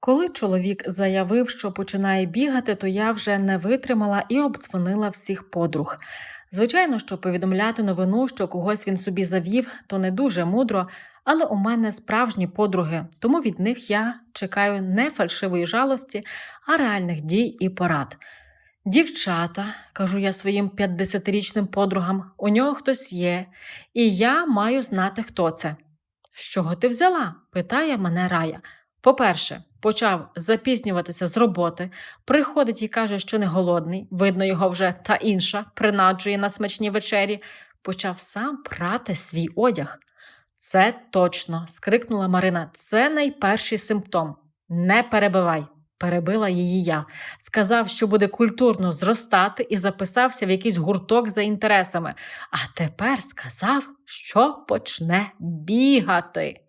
Коли чоловік заявив, що починає бігати, то я вже не витримала і обдзвонила всіх подруг. Звичайно, що повідомляти новину, що когось він собі завів, то не дуже мудро, але у мене справжні подруги, тому від них я чекаю не фальшивої жалості, а реальних дій і порад. Дівчата, кажу я своїм 50-річним подругам, у нього хтось є, і я маю знати, хто це. З чого ти взяла? питає мене Рая. По-перше, почав запізнюватися з роботи, приходить і каже, що не голодний, видно його вже та інша, принаджує на смачні вечері, почав сам прати свій одяг. Це точно, скрикнула Марина. Це найперший симптом. Не перебивай, перебила її я. Сказав, що буде культурно зростати, і записався в якийсь гурток за інтересами. А тепер сказав, що почне бігати.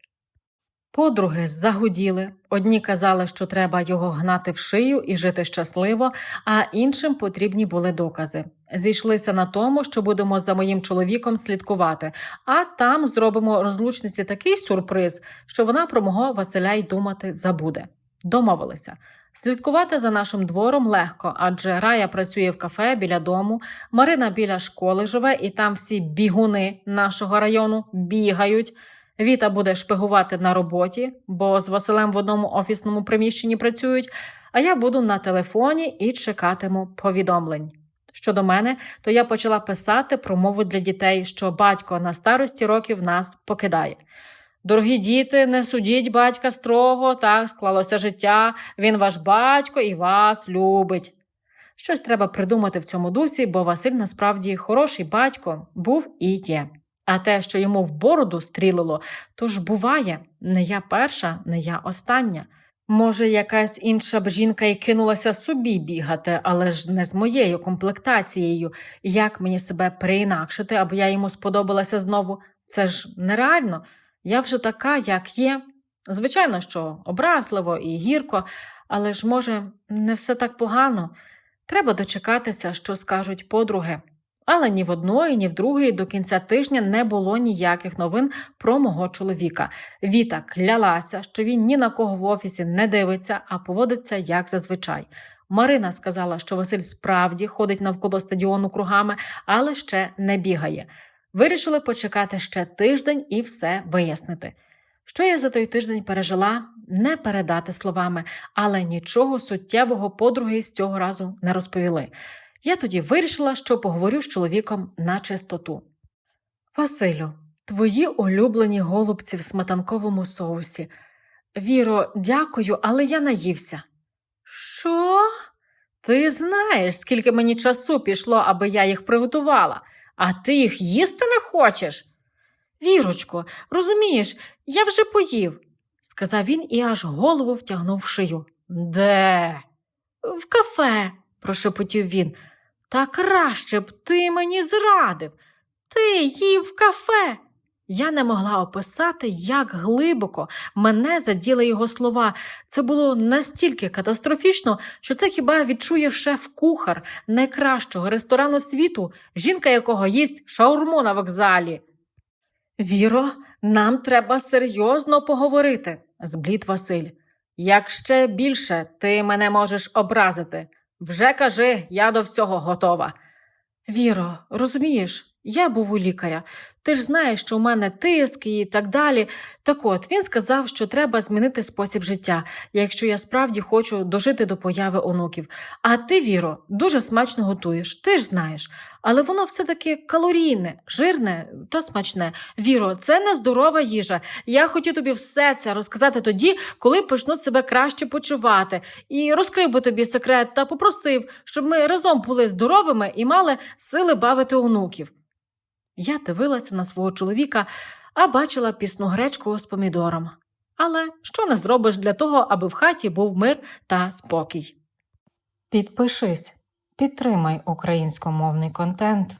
Подруги загуділи. Одні казали, що треба його гнати в шию і жити щасливо, а іншим потрібні були докази. Зійшлися на тому, що будемо за моїм чоловіком слідкувати, а там зробимо розлучниці такий сюрприз, що вона про мого Василя й думати забуде. Домовилися. Слідкувати за нашим двором легко, адже Рая працює в кафе біля дому, Марина біля школи живе, і там всі бігуни нашого району бігають. Віта буде шпигувати на роботі, бо з Василем в одному офісному приміщенні працюють, а я буду на телефоні і чекатиму повідомлень. Щодо мене, то я почала писати промову для дітей, що батько на старості років нас покидає. Дорогі діти, не судіть батька строго, так склалося життя, він ваш батько і вас любить. Щось треба придумати в цьому дусі, бо Василь насправді хороший батько був і є. А те, що йому в бороду стрілило, то ж буває, не я перша, не я остання. Може, якась інша б жінка і кинулася собі бігати, але ж не з моєю комплектацією. Як мені себе переінакшити, аби я йому сподобалася знову? Це ж нереально. Я вже така, як є. Звичайно, що образливо і гірко, але ж, може, не все так погано. Треба дочекатися, що скажуть подруги. Але ні в одної, ні в другої до кінця тижня не було ніяких новин про мого чоловіка. Віта клялася, що він ні на кого в офісі не дивиться, а поводиться як зазвичай. Марина сказала, що Василь справді ходить навколо стадіону кругами, але ще не бігає. Вирішили почекати ще тиждень і все вияснити. Що я за той тиждень пережила, не передати словами, але нічого суттєвого подруги з цього разу не розповіли. Я тоді вирішила, що поговорю з чоловіком на чистоту. Василю, твої улюблені голубці в сметанковому соусі. Віро, дякую, але я наївся. Що? Ти знаєш, скільки мені часу пішло, аби я їх приготувала, а ти їх їсти не хочеш? Вірочко, розумієш, я вже поїв, сказав він і аж голову втягнув в шию. Де? В кафе, прошепотів він. Та краще б ти мені зрадив. Ти їв кафе. Я не могла описати, як глибоко мене заділи його слова. Це було настільки катастрофічно, що це хіба відчує шеф-кухар найкращого ресторану світу, жінка якого їсть шаурму на вокзалі. Віро, нам треба серйозно поговорити, зблід Василь. Як ще більше ти мене можеш образити. Вже кажи, я до всього готова. Віро, розумієш, я був у лікаря. Ти ж знаєш, що у мене тиск і так далі. Так от він сказав, що треба змінити спосіб життя, якщо я справді хочу дожити до появи онуків. А ти, Віро, дуже смачно готуєш, ти ж знаєш. Але воно все-таки калорійне, жирне та смачне. Віро, це не здорова їжа. Я хотів тобі все це розказати тоді, коли почну себе краще почувати. І розкрив би тобі секрет та попросив, щоб ми разом були здоровими і мали сили бавити онуків. Я дивилася на свого чоловіка, а бачила пісну гречку з помідором. Але що не зробиш для того, аби в хаті був мир та спокій? Підпишись, підтримай українськомовний контент.